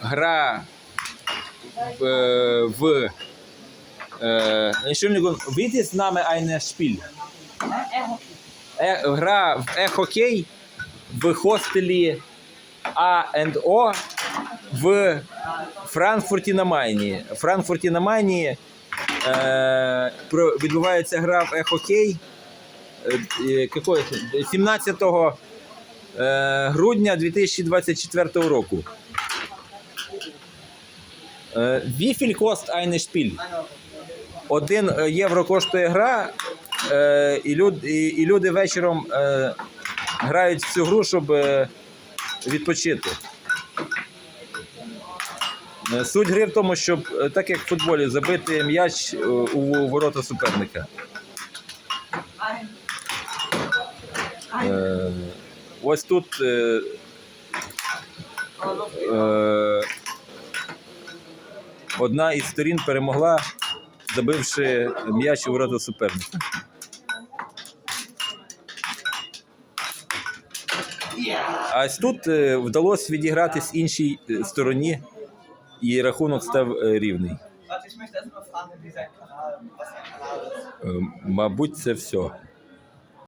гра в, в äh, Entschuldigung, wie ist Name eines Spiel? Е, гра в е-хокей в хостелі А&О в Франкфурті на Майні. В Франкфурті на Майні е, відбувається гра в е-хокей е, е, какое це? 17 е, грудня 2024 року. Е, Wie viel kostet Spiel? Один е, євро коштує гра, е, і, люд, і, люди вечором е, грають в цю гру, щоб е, відпочити. Е, Суть гри в тому, щоб, е, так як в футболі, забити м'яч е, у ворота суперника. Ось тут е, е, одна із сторін перемогла, забивши м'яч у ворота суперника. А ось тут е, вдалося відігратись іншій е, стороні, і рахунок став е, рівний. Е, Мабуть, це все.